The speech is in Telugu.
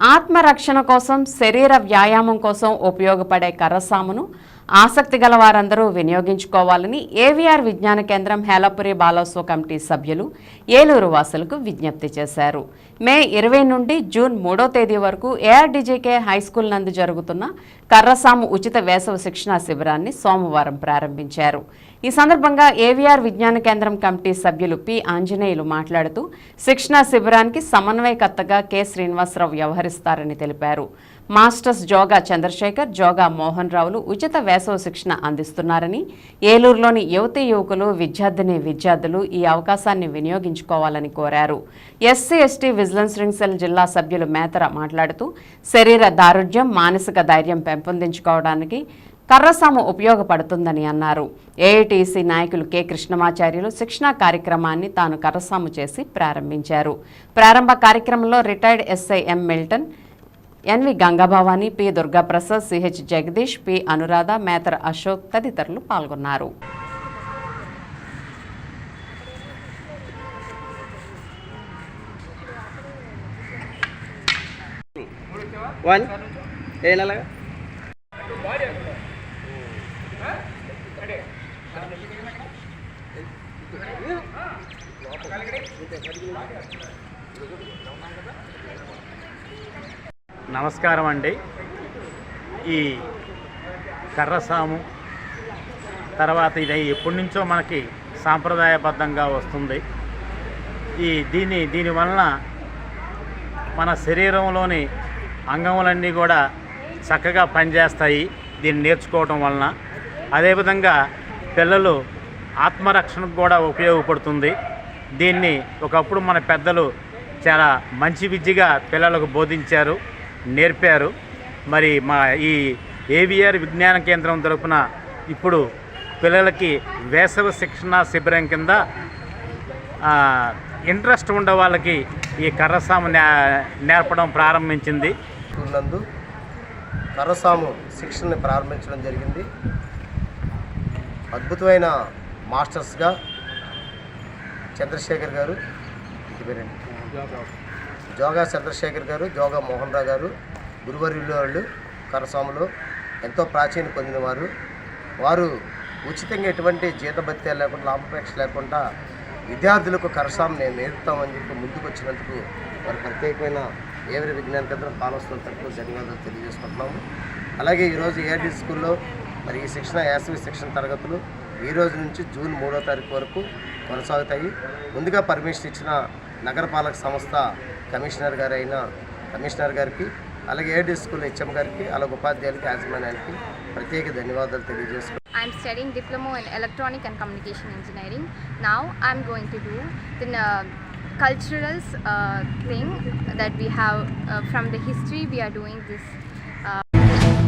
ఆత్మరక్షణ కోసం శరీర వ్యాయామం కోసం ఉపయోగపడే కర్రసామును ఆసక్తి గల వారందరూ వినియోగించుకోవాలని ఏవిఆర్ విజ్ఞాన కేంద్రం హేలపురి బాలోత్సవ కమిటీ సభ్యులు ఏలూరు వాసులకు విజ్ఞప్తి చేశారు. మే ఇరవై నుండి జూన్ మూడో తేదీ వరకు ఏఆర్డీజీకే హైస్కూల్ నందు జరుగుతున్న కర్రసాము ఉచిత వేసవి శిక్షణా శిబిరాన్ని సోమవారం ప్రారంభించారు. ఈ సందర్భంగా ఏవిఆర్ విజ్ఞాన కేంద్రం కమిటీ సభ్యులు పి ఆంజనేయులు మాట్లాడుతూ శిక్షణా శిబిరానికి సమన్వయకర్తగా కె శ్రీనివాసరావు వ్యవహరిస్తారని తెలిపారు. మాస్టర్స్ జోగా చంద్రశేఖర్ జోగా మోహన్ రావులు ఉచిత వేసవి శిక్షణ అందిస్తున్నారని ఏలూరులోని యువతీ యువకులు విద్యార్థిని విద్యార్థులు ఈ అవకాశాన్ని వినియోగించుకోవాలని కోరారు. SC ST vigilance ring cell జిల్లా సభ్యులు మేతర మాట్లాడుతూ శరీర దారుఢ్యం మానసిక ధైర్యం పెంపొందించుకోవడానికి కర్రసాము ఉపయోగపడుతుందని అన్నారు. ఏఐటీసీ నాయకులు కె. కృష్ణమాచార్యులు శిక్షణా కార్యక్రమాన్ని తాను కర్రసాము చేసి ప్రారంభించారు. ప్రారంభ కార్యక్రమంలో retired S I M Milton NV Gangabhavani P Durgaprasad CH Jagadish P Anuradha Methara Ashok తదితరులు పాల్గొన్నారు. వన్ ఏనలాగా నమస్కారం అండి. ఈ కర్రసాము తర్వాత ఇది ఎప్పటి నుంచో మనకి సాంప్రదాయబద్ధంగా వస్తుంది. ఈ దీని దీని వలన మన శరీరంలోని అంగములన్నీ కూడా చక్కగా పనిచేస్తాయి దీన్ని నేర్చుకోవటం వలన. అదేవిధంగా పిల్లలు ఆత్మరక్షణకు కూడా ఉపయోగపడుతుంది. దీన్ని ఒకప్పుడు మన పెద్దలు చాలా మంచి విద్యగా పిల్లలకు బోధించారు. నేర్పారు. మరి మా ఈ ఏవిఆర్ విజ్ఞాన కేంద్రం తరపున ఇప్పుడు పిల్లలకి వేసవి శిక్షణ శిబిరం కింద ఇంట్రెస్ట్ ఉండే వాళ్ళకి ఈ కర్రసాము నే నేర్పడం ప్రారంభించింది. నందు కర్రసాము శిక్షణని ప్రారంభించడం జరిగింది. అద్భుతమైన మాస్టర్స్గా చంద్రశేఖర్ గారు ఇది పేరండి. జోగా చంద్రశేఖర్ గారు జోగా మోహన్ రావు గారు గురువర్యులు వాళ్ళు కరస్వాములు ఎంతో ప్రాచీన పొందినవారు వారు. ఉచితంగా ఎటువంటి జీతభత్యాలు లేకుండా లాభపేక్ష లేకుండా విద్యార్థులకు కరసాం నేను నేర్పుతామని చెప్పి ముందుకు వచ్చినందుకు వారి ప్రత్యేకమైన ఏవరి విజ్ఞాన కేంద్రం పాలవస్తున్న తరపు ధన్యవాదాలు తెలియజేసుకుంటున్నాము. అలాగే ఈరోజు ఏఆర్డీ స్కూల్లో మరి ఈ శిక్షణ యాసవి శిక్షణ తరగతులు ఈ రోజు నుంచి జూన్ మూడో తారీఖు వరకు కొనసాగుతాయి ముందుగా పర్మిషన్ ఇచ్చిన నగరపాలక సంస్థ కమిషనర్ గారైన కమిషనర్ గారికి అలాగే ఏడి స్కూల్ హెచ్ఎం గారికి అలాగే ఉపాధ్యాయులకి యాజమాన్యానికి ప్రత్యేక ధన్యవాదాలు తెలియజేసుకుంటున్నాను I'm studying diploma in electronic and communication engineering. Now I'm going to do the uh, cultural uh, thing that we have uh, from the history. We are doing this